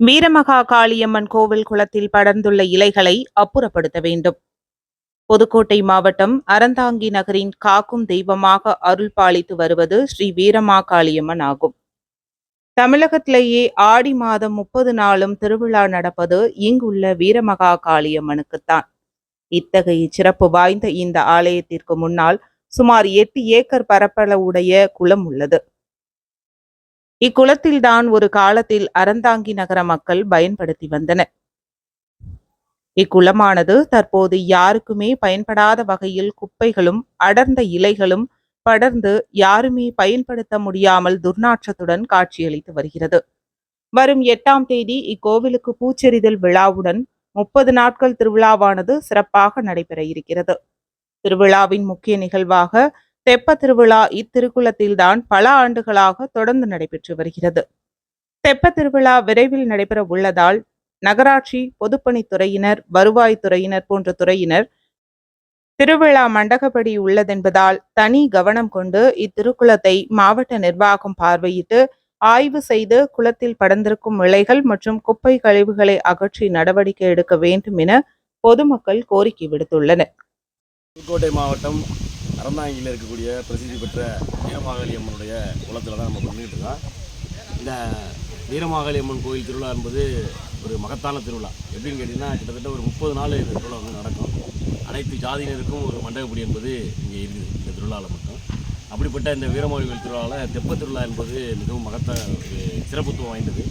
வீரமகா காளியம்மன் கோவில் குளத்தில் படர்ந்துள்ள இலைகளை அப்புறப்படுத்த வேண்டும். புதுக்கோட்டை மாவட்டம் அறந்தாங்கி நகரின் காக்கும் தெய்வமாக அருள் பாலித்து வருவது ஸ்ரீ வீரமா காளியம்மன் ஆகும். தமிழகத்திலேயே ஆடி மாதம் முப்பது நாளும் திருவிழா நடப்பது இங்குள்ள வீரமகா காளியம்மனுக்குத்தான் இத்தகைய சிறப்பு வாய்ந்த இந்த ஆலயத்திற்கு முன்னால் சுமார் எட்டு ஏக்கர் பரப்பளவுடைய குளம் உள்ளது. இக்குளத்தில்தான் ஒரு காலத்தில் அறந்தாங்கி நகர மக்கள் பயன்படுத்தி வந்தனர். இக்குளமானது தற்போது யாருக்குமே பயன்படாத வகையில் குப்பைகளும் அடர்ந்த இலைகளும் படர்ந்து யாருமே பயன்படுத்த முடியாமல் துர்நாற்றத்துடன் காட்சியளித்து வருகிறது. வரும் எட்டாம் தேதி இக்கோவிலுக்கு பூச்செறிதல் விழாவுடன் முப்பது நாட்கள் திருவிழாவானது சிறப்பாக நடைபெற இருக்கிறது. திருவிழாவின் முக்கிய நிகழ்வாக தெப்ப திருவிழா இத்திருக்குளத்தில்தான் பல ஆண்டுகளாக தொடர்ந்து நடைபெற்று வருகிறது. தெப்ப திருவிழா விரைவில் நடைபெற உள்ளதால் நகராட்சி பொதுப்பணித்துறையினர் வருவாய்த்துறையினர் போன்ற துறையினர் திருவிழா மண்டகப்படி உள்ளதென்பதால் தனி கவனம் கொண்டு இத்திருக்குளத்தை மாவட்ட நிர்வாகம் பார்வையிட்டு ஆய்வு செய்து குளத்தில் படர்ந்திருக்கும் இலைகள் மற்றும் குப்பை கழிவுகளை அகற்றி நடவடிக்கை எடுக்க வேண்டும் என பொதுமக்கள் கோரிக்கை விடுத்துள்ளனர். புதுக்கோட்டை மாவட்டம் அறந்தாங்கியில் இருக்கக்கூடிய பிரசித்தி பெற்ற வீரமாகாளி அம்மனுடைய குளத்தில் தான் நம்ம பண்ணிட்டு இருக்கோம். இந்த வீரமாகாளி அம்மன் கோயில் திருவிழா என்பது ஒரு மகத்தான திருவிழா. எப்படின்னு கேட்டிங்கன்னா கிட்டத்தட்ட ஒரு முப்பது நாள் இந்த திருவிழா வந்து நடக்கும். அனைத்து ஜாதியினருக்கும் ஒரு மண்டபப்படி என்பது இங்கே இருக்குது இந்த திருவிழாவில் மட்டும். அப்படிப்பட்ட இந்த வீரமாகாளி கோயில் திருவிழாவில் தெப்ப திருவிழா என்பது மிகவும் மகத்த ஒரு சிறப்புத்துவம் வாய்ந்தது.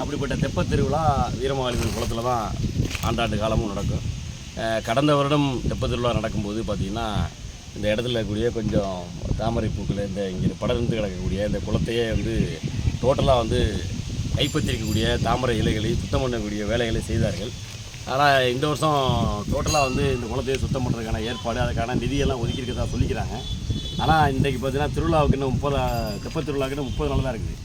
அப்படிப்பட்ட தெப்ப திருவிழா வீரமாகாளி குளத்தில் தான் ஆண்டாண்டு காலமும் நடக்கும். கடந்த வருடம் தெப்ப திருவிழா நடக்கும்போது பார்த்திங்கன்னா இந்த இடத்துல இருக்கக்கூடிய கொஞ்சம் தாமரை பூக்கள் இந்த இங்கே படர்ந்து கிடக்கக்கூடிய இந்த குளத்தையே வந்து டோட்டலாக வந்து கைப்பற்றிருக்கக்கூடிய தாமரை இலைகளை சுத்தம் பண்ணக்கூடிய வேலைகளை செய்தார்கள். ஆனால் இந்த வருஷம் டோட்டலாக வந்து இந்த குளத்தையே சுத்தம் பண்ணுறதுக்கான ஏற்பாடு அதுக்கான நிதியெல்லாம் ஒதுக்கியிருக்கதா சொல்லிக்கிறாங்க. ஆனால் இன்றைக்கு பார்த்தீங்கன்னா திருவிழாவுக்கு இன்னும் முப்பது தெப்பத் திருவிழாவுக்கு இன்னும் முப்பது நாள் தான் இருக்குது.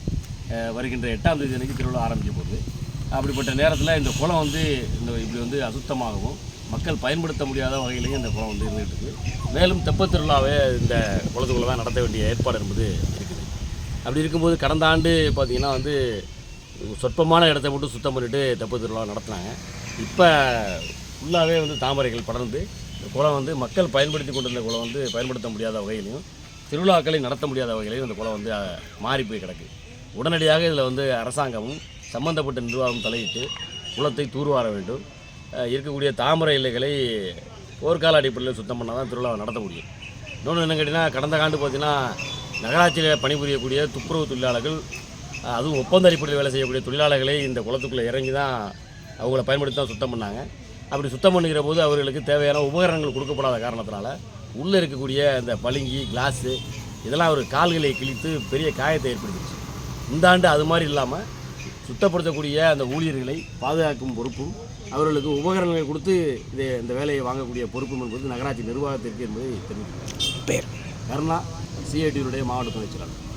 வருகின்ற எட்டாம் தேதி அன்றைக்கி திருவிழா ஆரம்பிக்க போகுது. அப்படிப்பட்ட நேரத்தில் இந்த குளம் வந்து இந்த இப்படி வந்து அசுத்தமாகவும் மக்கள் பயன்படுத்த முடியாத வகையிலையும் இந்த குளம் வந்து இருந்துகிட்டு இருக்குது மேலும் தெப்பத் திருவிழாவே இந்த குளத்துக்குள்ள தான் நடத்த வேண்டிய ஏற்பாடு என்பது இருக்குது. அப்படி இருக்கும்போது கடந்த ஆண்டு பார்த்திங்கன்னா வந்து சொற்பமான இடத்த மட்டும் சுத்தம் பண்ணிவிட்டு தெப்பத் திருவிழா நடத்தினாங்க. இப்போ ஃபுல்லாகவே வந்து தாமரைகள் படர்ந்து இந்த குளம் வந்து மக்கள் பயன்படுத்தி கொண்டிருந்த குளம் வந்து பயன்படுத்த முடியாத வகையிலையும் திருவிழாக்களை நடத்த முடியாத வகையிலையும் இந்த குளம் வந்து மாறி போய் கிடக்கு. உடனடியாக இதில் வந்து அரசாங்கமும் சம்பந்தப்பட்ட நிர்வாகம் தலையிட்டு குளத்தை தூர்வார வேண்டும். இருக்கக்கூடிய தாமரை இலைகளை போர்க்கால அடிப்படையில் சுத்தம் பண்ணால் தான் திருவிழாவை நடத்த முடியும் இன்னொன்று என்ன கேட்டிங்கன்னா கடந்த ஆண்டு பார்த்தீங்கன்னா நகராட்சியில் பணிபுரியக்கூடிய துப்புரவு தொழிலாளர்கள் அதுவும் ஒப்பந்த அடிப்படையில் வேலை செய்யக்கூடிய தொழிலாளர்களை இந்த குளத்துக்குள்ளே இறங்கி தான் அவங்கள பயன்படுத்தி தான் சுத்தம் பண்ணாங்க. அப்படி சுத்தம் பண்ணுகிற போது அவர்களுக்கு தேவையான உபகரணங்கள் கொடுக்கப்படாத காரணத்தினால உள்ளே இருக்கக்கூடிய இந்த பளிங்கி கிளாஸு இதெல்லாம் அவர் கால்களை கிழித்து பெரிய காயத்தை ஏற்படுத்திடுச்சு. இந்த ஆண்டு அது மாதிரி இல்லாமல் சுத்தப்படுத்தக்கூடிய அந்த ஊழியர்களை பாதுகாக்கும் பொறுப்பும் அவர்களுக்கு உபகரணங்களை கொடுத்து இதை இந்த வேலையை வாங்கக்கூடிய பொறுப்பும் என்பது நகராட்சி நிர்வாகத்திற்கு என்பதை தெரிவிக்கிறார் பேர் கருணா சிஐடியுடைய மாவட்ட துணைச் செயலாளர்